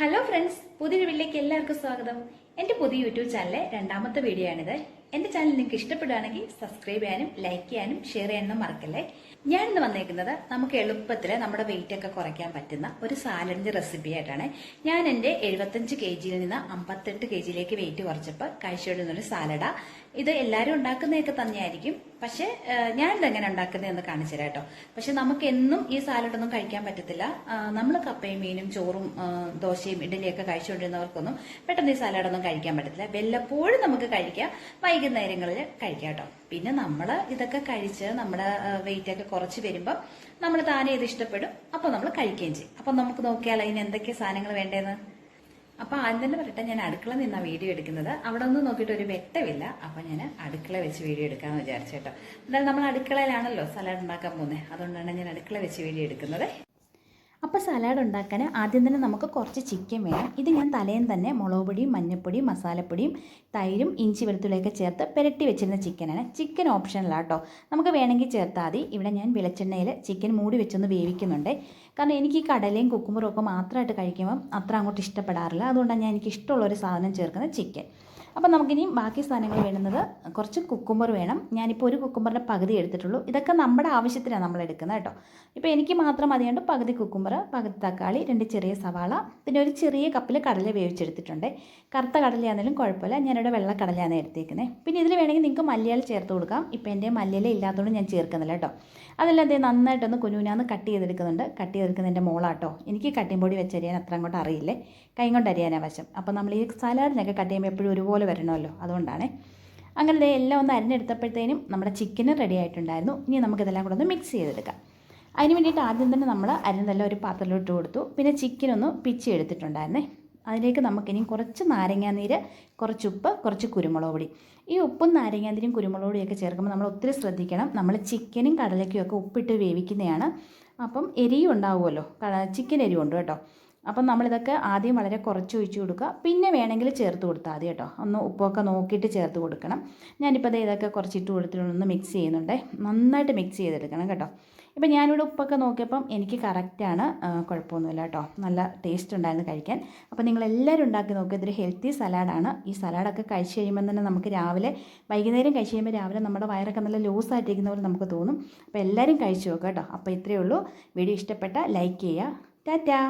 Hello friends പുതിയ വീട്ടിലേക്ക് എല്ലാവർക്കും സ്വാഗതം. എന്റെ പുതിയ യൂട്യൂബ് ചാനലിലെ രണ്ടാമത്തെ വീഡിയോ ആണിത്. എന്റെ ചാനൽ നിങ്ങൾക്ക് ഇഷ്ടപ്പെടുകയാണെങ്കിൽ സബ്സ്ക്രൈബ് ചെയ്യാനും ലൈക്ക് ചെയ്യാനും ഷെയർ ചെയ്യാനും മറക്കല്ലേ? ഞാൻ ഇന്ന് വന്നേക്കുന്നത് നമുക്ക് എളുപ്പത്തിൽ നമ്മുടെ വെയിറ്റ് ഒക്കെ കുറയ്ക്കാൻ പറ്റുന്ന ഒരു സാലഡിന് റെസിപ്പി ആയിട്ടാണ്. ഞാൻ എന്റെ എഴുപത്തഞ്ച് കെ ജിയിൽ നിന്ന് അമ്പത്തെട്ട് കെ ജിയിലേക്ക് വെയിറ്റ് കുറച്ചപ്പോൾ കഴിച്ചുകൊണ്ടിരുന്നൊരു സാലഡാ ഇത് എല്ലാവരും ഉണ്ടാക്കുന്നതൊക്കെ തന്നെയായിരിക്കും. പക്ഷെ ഞാൻ എങ്ങനെ ഉണ്ടാക്കുന്നതെന്ന് കാണിച്ചു തരാം കേട്ടോ. പക്ഷെ നമുക്ക് എന്നും ഈ സാലഡൊന്നും കഴിക്കാൻ പറ്റത്തില്ല. നമ്മൾ കപ്പയും മീനും ചോറും ദോശയും ഇഡലിയൊക്കെ കഴിച്ചുകൊണ്ടിരുന്നവർക്കൊന്നും പെട്ടെന്ന് ഈ സാലഡൊന്നും കഴിക്കാൻ പറ്റത്തില്ല. വല്ലപ്പോഴും നമുക്ക് കഴിക്കാം. വൈകുന്നേരങ്ങളിൽ കഴിക്കാം കേട്ടോ പിന്നെ നമ്മൾ ഇതൊക്കെ കഴിച്ച് നമ്മുടെ വെയിറ്റ് ഒക്കെ കുറച്ച് വരുമ്പം നമ്മൾ താനേ ഇത് ഇഷ്ടപ്പെടും. അപ്പോൾ നമ്മൾ കഴിക്കുകയും ചെയ്യും. അപ്പം നമുക്ക് നോക്കിയാൽ അതിന് എന്തൊക്കെ സാധനങ്ങൾ വേണ്ടതെന്ന് അപ്പൊ ആദ്യം തന്നെ പറയട്ടെ ഞാൻ അടുക്കള നിന്നാ വീഡിയോ എടുക്കുന്നത്. അവിടെ ഒന്നും നോക്കിയിട്ട് ഒരു വെട്ടമില്ല. അപ്പൊ ഞാൻ അടുക്കള വെച്ച് വീഡിയോ എടുക്കാന്ന് വിചാരിച്ചു കേട്ടോ. എന്തായാലും നമ്മൾ അടുക്കളയിലാണല്ലോ സലാഡ് ഉണ്ടാക്കാൻ പോകുന്നത് അതുകൊണ്ടാണ് ഞാൻ അടുക്കള വെച്ച് വീഡിയോ എടുക്കുന്നത്. അപ്പോൾ സലാഡ് ഉണ്ടാക്കാൻ ആദ്യം തന്നെ നമുക്ക് കുറച്ച് ചിക്കൻ വേണം. ഇത് ഞാൻ തലേന്ന് തന്നെ മുളക് പൊടിയും മഞ്ഞൾപ്പൊടിയും മസാലപ്പൊടിയും തൈരും ഇഞ്ചി വെളുത്തുള്ളിയൊക്കെ ചേർത്ത് പുരട്ടി വെച്ചിരുന്ന ചിക്കനാണ് ചിക്കൻ ഓപ്ഷനിലാണ് കേട്ടോ നമുക്ക് വേണമെങ്കിൽ ചേർത്താൽ മതി. ഇവിടെ ഞാൻ വെളിച്ചെണ്ണയിൽ ചിക്കൻ മൂടി വെച്ചൊന്ന് വേവിക്കുന്നുണ്ട്. കാരണം എനിക്ക് ഈ കടലയും കുക്കുമ്പറും ഒക്കെ മാത്രമായിട്ട് കഴിക്കുമ്പം അത്ര അങ്ങോട്ട് ഇഷ്ടപ്പെടാറില്ല. അതുകൊണ്ടാണ് ഞാൻ എനിക്ക് ഇഷ്ടമുള്ള ഒരു സാധനം ചേർക്കുന്നത് ചിക്കൻ അപ്പോൾ നമുക്കിനി ബാക്കി സാധനങ്ങൾ വേണ്ടുന്നത് കുറച്ച് കുക്കുമ്പർ വേണം. ഞാനിപ്പോൾ ഒരു കുക്കുമ്പറിന്റെ പകുതി എടുത്തിട്ടുള്ളൂ. ഇതൊക്കെ നമ്മുടെ ആവശ്യത്തിനാണ് നമ്മൾ എടുക്കുന്നത് കേട്ടോ ഇപ്പോൾ എനിക്ക് മാത്രം മതിയാണ്ട് പകുതി കുക്കുമ്പർ പകുതി തക്കാളി രണ്ട് ചെറിയ സവാള പിന്നെ ഒരു ചെറിയ കപ്പിൽ കടല വേവിച്ചെടുത്തിട്ടുണ്ട്. കറുത്ത കടലയാണെങ്കിലും കുഴപ്പമില്ല. ഞാനിവിടെ വെള്ള കടലയാണ് എടുത്തേക്കുന്നത് പിന്നെ ഇതിൽ വേണമെങ്കിൽ നിങ്ങൾക്ക് മല്ലിയാൽ ചേർത്ത് കൊടുക്കാം. ഇപ്പോൾ എന്റെ മല്ലിയില ഇല്ലാത്തതുകൊണ്ട് ഞാൻ ചേർക്കുന്നില്ല കേട്ടോ. അതെല്ലാം അതേ നന്നായിട്ടൊന്ന് കുനുവിനാന്ന് കട്ട് ചെയ്തെടുക്കുന്നുണ്ട്. കട്ട് ചെയ്തെടുക്കുന്നതിന്റെ മോളാട്ടോ. എനിക്ക് കട്ടിംപൊടി പൊടി വെച്ചരിയാൻ അത്ര അങ്ങോട്ട് അറിയില്ലേ? കൈ കൊണ്ട് അരിയാനാണ് വശം. അപ്പോൾ നമ്മൾ ഈ സലാഡിനൊക്കെ കട്ട് ചെയ്യുമ്പോൾ എപ്പോഴും ഒരുപോലെ വരണമല്ലോ. അതുകൊണ്ടാണ്. അങ്ങനെ എല്ലാം ഒന്ന് അരിഞ്ഞെടുത്തപ്പോഴത്തേനും നമ്മുടെ ചിക്കനും റെഡി ആയിട്ടുണ്ടായിരുന്നു. ഇനി നമുക്കിതെല്ലാം കൂടെ ഒന്ന് മിക്സ് ചെയ്തെടുക്കാം. അതിന് വേണ്ടിയിട്ട് ആദ്യം തന്നെ നമ്മൾ അരിഞ്ഞതെല്ലാം ഒരു പാത്രത്തിലോട്ട് കൊടുത്തു. പിന്നെ ചിക്കൻ ഒന്ന് പിച്ചി എടുത്തിട്ടുണ്ടായിരുന്നേ. അതിലേക്ക് നമുക്കിനി കുറച്ച് നാരങ്ങാനീര് കുറച്ച് ഉപ്പ് കുറച്ച് കുരുമുളക് പൊടി. ഈ ഉപ്പും നാരങ്ങാനീരും കുരുമുളക് പൊടിയൊക്കെ ചേർക്കുമ്പോൾ നമ്മൾ ഒത്തിരി ശ്രദ്ധിക്കണം. നമ്മൾ ചിക്കനും കടലയ്ക്കും ഒക്കെ ഉപ്പിട്ട് വേവിക്കുന്നതാണ്. അപ്പം എരിയും ഉണ്ടാവുമല്ലോ. ചിക്കൻ എരിവുണ്ട് കേട്ടോ. അപ്പം നമ്മളിതൊക്കെ ആദ്യം വളരെ കുറച്ച് ഒഴിച്ച് കൊടുക്കുക. പിന്നെ വേണമെങ്കിൽ ചേർത്ത് കൊടുത്താൽ മതി കേട്ടോ. ഒന്ന് ഉപ്പൊക്കെ നോക്കിയിട്ട് ചേർത്ത് കൊടുക്കണം. ഞാനിപ്പോൾ ഇതൊക്കെ കുറച്ചിട്ട് കൊടുത്തിട്ട് ഒന്ന് മിക്സ് ചെയ്യുന്നുണ്ട്. നന്നായിട്ട് മിക്സ് ചെയ്തെടുക്കണം കേട്ടോ. ഇപ്പം ഞാനിവിടെ ഉപ്പൊക്കെ നോക്കിയപ്പം എനിക്ക് കറക്റ്റാണ് കുഴപ്പമൊന്നുമില്ല കേട്ടോ. നല്ല ടേസ്റ്റ് ഉണ്ടായിരുന്നു കഴിക്കാൻ. അപ്പോൾ നിങ്ങളെല്ലാവരും ഉണ്ടാക്കി നോക്കുക ഇതൊരു ഹെൽത്തി സലാഡാണ് ഈ സലാഡൊക്കെ കഴിച്ച് കഴിയുമ്പോൾ തന്നെ നമുക്ക് രാവിലെ വൈകുന്നേരം കഴിച്ച് കഴിയുമ്പോൾ രാവിലെ നമ്മുടെ വയറൊക്കെ നല്ല ലൂസ് ആയിട്ടിരിക്കുന്ന പോലെ നമുക്ക് തോന്നും. അപ്പോൾ എല്ലാവരും കഴിച്ചു നോക്കുക കേട്ടോ. അപ്പോൾ ഇത്രയേ ഉള്ളൂ. വീഡിയോ ഇഷ്ടപ്പെട്ട ലൈക്ക് ചെയ്യുക. ടാറ്റാ!